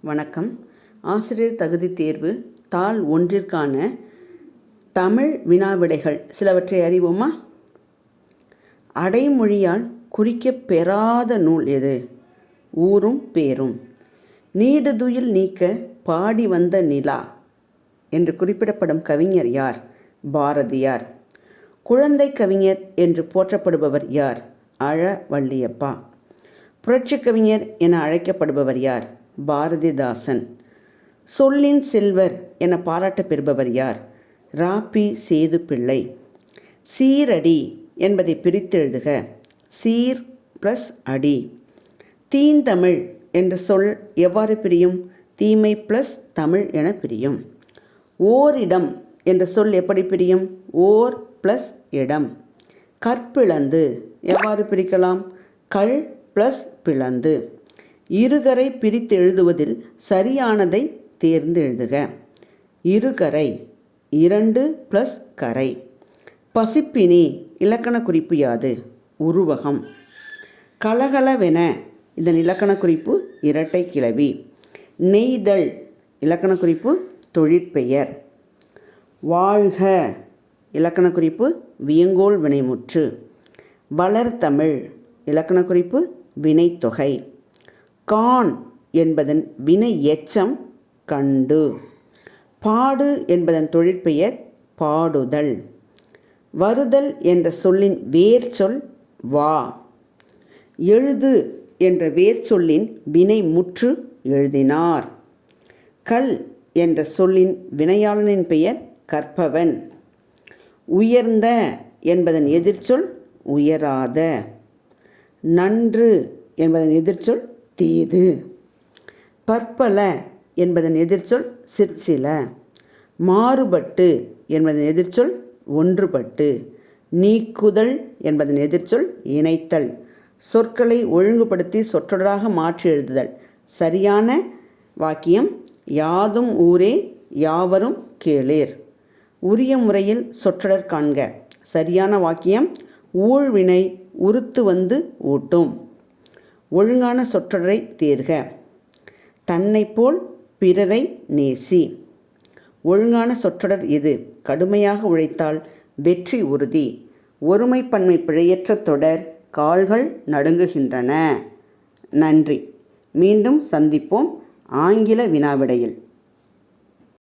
வணக்கம். ஆசிரியர் தகுதி தேர்வு தாள் ஒன்றிற்கான தமிழ் வினாவிடைகள் சிலவற்றை அறிவோமா? அடைமொழியால் குறிக்கப் பெறாத நூல் எது? ஊரும் பேரும். நீடுதுயில் நீக்க பாடி வந்த நிலா என்று குறிப்பிடப்படும் கவிஞர் யார்? பாரதியார். குழந்தை கவிஞர் என்று போற்றப்படுபவர் யார்? அழ வள்ளியப்பா. புரட்சிக் கவிஞர் என அழைக்கப்படுபவர் யார்? பாரதிதாசன். சொல்லின் செல்வர் என பாராட்ட பெறுபவர் யார்? ராபி சேது பிள்ளை சீரடி என்பதை பிரித்தெழுதுக. சீர் ப்ளஸ் அடி. தீந்தமிழ் என்ற சொல் எவ்வாறு பிரியும்? தீமை ப்ளஸ் தமிழ் என பிரியும். ஓரிடம் என்ற சொல் எப்படி பிரியும்? ஓர் ப்ளஸ் இடம். கற்பிளந்து எவ்வாறு பிரிக்கலாம்? கள் ப்ளஸ் பிளந்து. இருகரை பிரித்து எழுதுவதில் சரியானதை தேர்ந்து எழுதுக. இருகரை இரண்டு ப்ளஸ் கரை. பசிப்பினி இலக்கண குறிப்பு யாது? உருவகம். கலகலவென இதன் இலக்கண குறிப்பு இரட்டை கிளவி. நெய்தல் இலக்கண குறிப்பு தொழிற்பெயர். வாழ்க இலக்கண குறிப்பு வியங்கோல் வினைமுற்று. வளர்தமிழ் இலக்கண குறிப்பு வினைத்தொகை. கான் என்பதன் வினை எச்சம் கண்டு. பாடு என்பதன் தொழிற்பெயர் பாடுதல். வருதல் என்ற சொல்லின் வேர் சொல் வா. எழுது என்ற வேர் சொல்லின் வினை முற்று எழுதினார். கல் என்ற சொல்லின் வினையாளனின் பெயர் கற்பவன். உயர்ந்த என்பதன் எதிர்ச்சொல் உயராத. நன்று என்பதன் எதிர்ச்சொல் தீது. பற்பல என்பதன் எதிர்ச்சொல் சிற்சில. மாறுபட்டு என்பதன் எதிர்ச்சொல் ஒன்றுபட்டு. நீக்குதல் என்பதன் எதிர்ச்சொல் இணைத்தல். சொற்களை ஒழுங்குபடுத்தி சொற்றொடராக மாற்றி எழுதுதல். சரியான வாக்கியம் யாதும் ஊரே யாவரும் கேளீர் உரிய முறையில் சொற்றொடர் காண்க. சரியான வாக்கியம் ஊழ்வினை உறுத்து வந்து ஊட்டும் ஒழுங்கான சொற்றொடரை தேர்க. தன்னை போல் பிறரை நேசி. ஒழுங்கான சொற்றொடர் இது கடுமையாக உழைத்தால் வெற்றி உறுதி. ஒருமைப்பன்மை பிழையற்ற தொடர் கால்கள் நடுங்குகின்றன. நன்றி. மீண்டும் சந்திப்போம் ஆங்கில வினாவிடையில்.